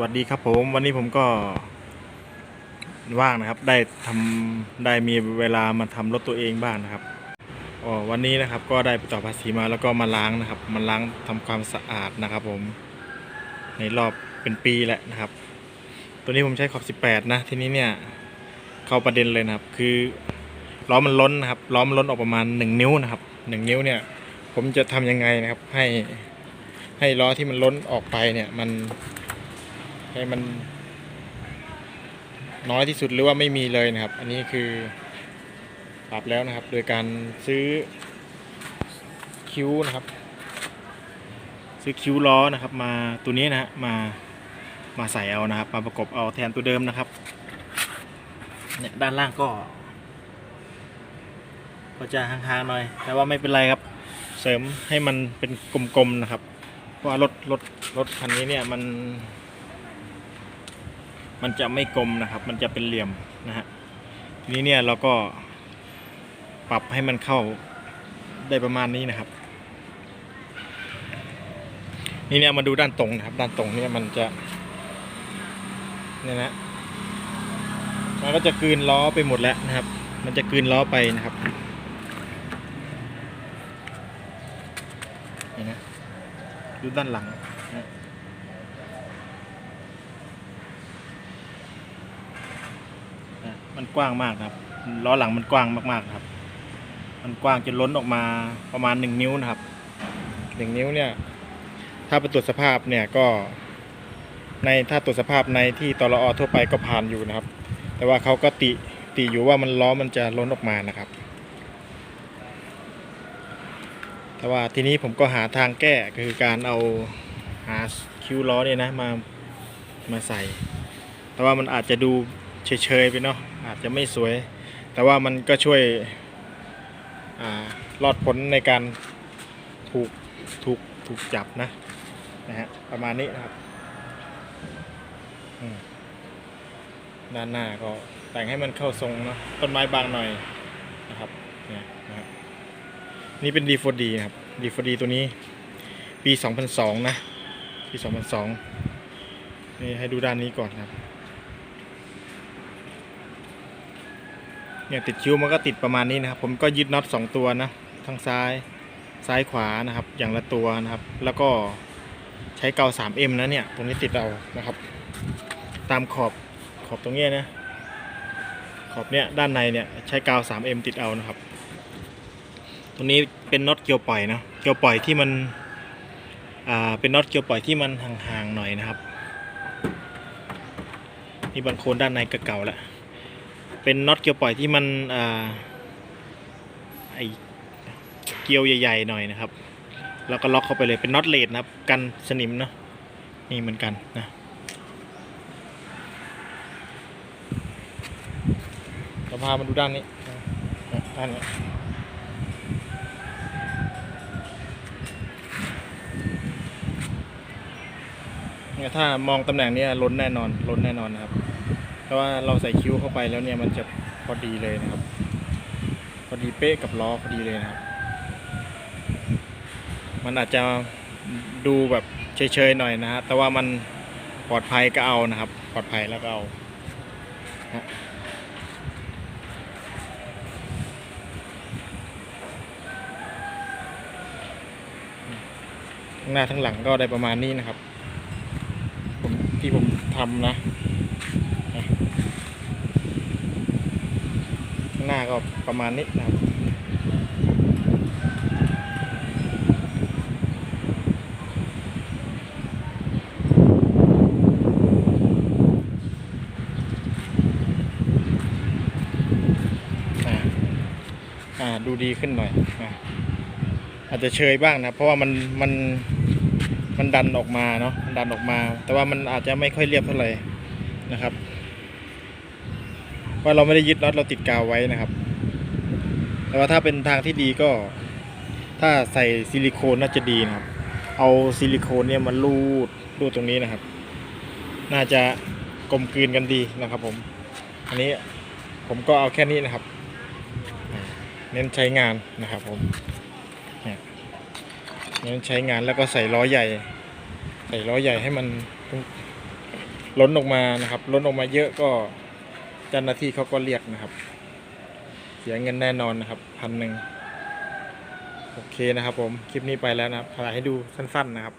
สวัสดีครับผมวันนี้ผมก็ว่างนะครับ ได้ทำได้มีเวลามาทำรถตัวเองบ้างนะครับอ๋อวันนี้นะครับก็ได้ไปต่อภาษีมาแล้วก็มาล้างนะครับมาล้างทำความสะอาดนะครับ ผม ในรอบเป็นปีแหละนะครับ ตัวนี้ผมใช้ขอบ18 นะทีนี้เนี่ย เข้าประเด็นเลยนะครับ คือล้อมันล้นนะครับล้อมันล้นออกประมาณ 1 นิ้วนะครับ 1 นิ้วเนี่ย ผมจะทำยังไงนะครับ ให้ให้ล้อที่มันล้นออกไปเนี่ยมัน ให้มัน น้อยที่สุดหรือว่าไม่มีเลยนะครับ อันนี้คือปรับแล้วนะครับ โดยการซื้อคิ้วนะครับ ซื้อคิ้วล้อนะครับ มาตัวนี้นะฮะมามาใส่เอานะครับ มาประกบเอาแทนตัวเดิมนะครับเนี่ยด้านล่างก็ ก็จะห่างๆหน่อย แต่ว่าไม่เป็นไรครับ เสริมให้มันเป็นกลมๆนะครับ เพราะรถรถรถคันนี้เนี่ยมัน มันจะไม่กลมนะครับ มันจะเป็นเหลี่ยมนะฮะทีนี้เนี่ยเราก็ปรับให้มันเข้าได้ประมาณนี้นะครับ นี่เนี่ยมาดูด้านตรงนะครับ ด้านตรงเนี่ยมันจะเนี่ยนะมันก็จะกืนล้อไปหมดแล้วนะครับ มันจะกืนล้อไปนะครับนี่นะดูด้านหลังนะ นะ มันกว้างมากครับล้อหลังมันกว้างมากๆครับ มันกว้างจนล้นออกมาประมาณหนึ่งนิ้วนะครับหนึ่งนิ้วเนี่ย ถ้าไปตรวจสภาพเนี่ยก็ ในถ้าตรวจสภาพในที่ตลอทั่วไปก็ผ่านอยู่นะครับ แต่ว่าเขาก็ติติอยู่ว่ามันล้อมันจะล้นออกมานะครับแต่ว่าทีนี้ผมก็หาทางแก้คือการเอาหาคิ้วล้อเนี่ยนะมามาใส่ แต่ว่ามันอาจจะดูเฉยๆไปเนาะ อาจจะไม่สวย แต่ว่ามันก็ช่วยอรอดพ้นในการถูกถูกถูกจับนะนะฮะประมาณนี้นะครับด้านหน้าก็แต่งให้มันเข้าทรงเนาะต้นไม้บางหน่อยนะครับเนี่ยนะครับนี่เป็น D4D นะครับ D4D ตัวนี้ ปี 2002 นะ ปี 2002 นี่ให้ดูด้านนี้ก่อนครับ เนี่ยติดคิ้วมันก็ติดประมาณนี้นะครับ ผมก็ยึดน็อตสองตัวนะทั้งซ้ายซ้ายขวานะครับ อย่างละตัวนะครับ แล้วก็ใช้เกา 3M นะเนี่ย ตรงนี้ติดเอานะครับ ตามขอบขอบตรงเนี้ยนะขอบเนี้ยด้านในเนี่ยใช้กาว 3M ติดเอานะครับ ตรงนี้เป็นน็อตเกียวปล่อยนะเกียวปล่อยที่มันอ่าเป็นน็อตเกียวปล่อยที่มันห่างๆหน่อยนะครับนี่บางโคนด้านในก็เก่าแล้ว เป็นน็อตเกียวปล่อยที่มันอ่าไอเกียวใหญ่ๆหน่อยนะครับ แล้วก็ล็อกเข้าไปเลยเป็นน็อตเลดนะครับกันสนิมเนาะนี่เหมือนกันนะเราพามาดูด้านนี้ด้านนี้เนี่ยถ้ามองตำแหน่งนี้ล้นแน่นอนล้นแน่นอนนะครับ เพราะว่าเราใส่คิ้วเข้าไปแล้วเนี่ยมันจะพอดีเลยนะครับ พอดีเป๊ะกับล้อพอดีเลยนะครับมันอาจจะดูแบบเฉยๆหน่อยนะฮะแต่ว่ามันปลอดภัยก็เอานะครับ ปลอดภัยแล้วก็เอาทั้งหน้าทั้งหลังก็ได้ประมาณนี้นะครับ ผมที่ผมทำนะ ข้าง หน้าก็ประมาณนี้นะครับอ่าอ่าดูดีขึ้นหน่อยอาอาจจะเชยบ้างนะ เพราะว่ามันมันมันดันออกมาเนาะมันดันออกมา แต่ว่ามันอาจจะไม่ค่อยเรียบเท่าไหร่นะครับ เพราเราไม่ได้ยึดน็อตเราติดกาวไว้นะครับ แต่ว่าถ้าเป็นทางที่ดีก็ ถ้าใส่ซิลิโคนน่าจะดีนะครับ เอาซิลิโคนเนี่ยมาลูดลูดตรงนี้นะครับ น่าจะกลมกลืนกันดีนะครับ ผม อันนี้ผมก็เอาแค่นี้นะครับ เน้นใช้งานนะครับ ผมเนี่ยเน้นใช้งานแล้วก็ใส่ล้อใหญ่ ใส่ล้อใหญ่ให้มันล้นออกมานะครับ ล้นออกมาเยอะก็ เจ้าหน้าที่เขาก็เรียกนะครับ เสียเงินแน่นอนนะครับพันหนึ่งโอเคนะครับผมคลิปนี้ไปแล้วนะครับถ่ายให้ดูสั้น ๆนะครับ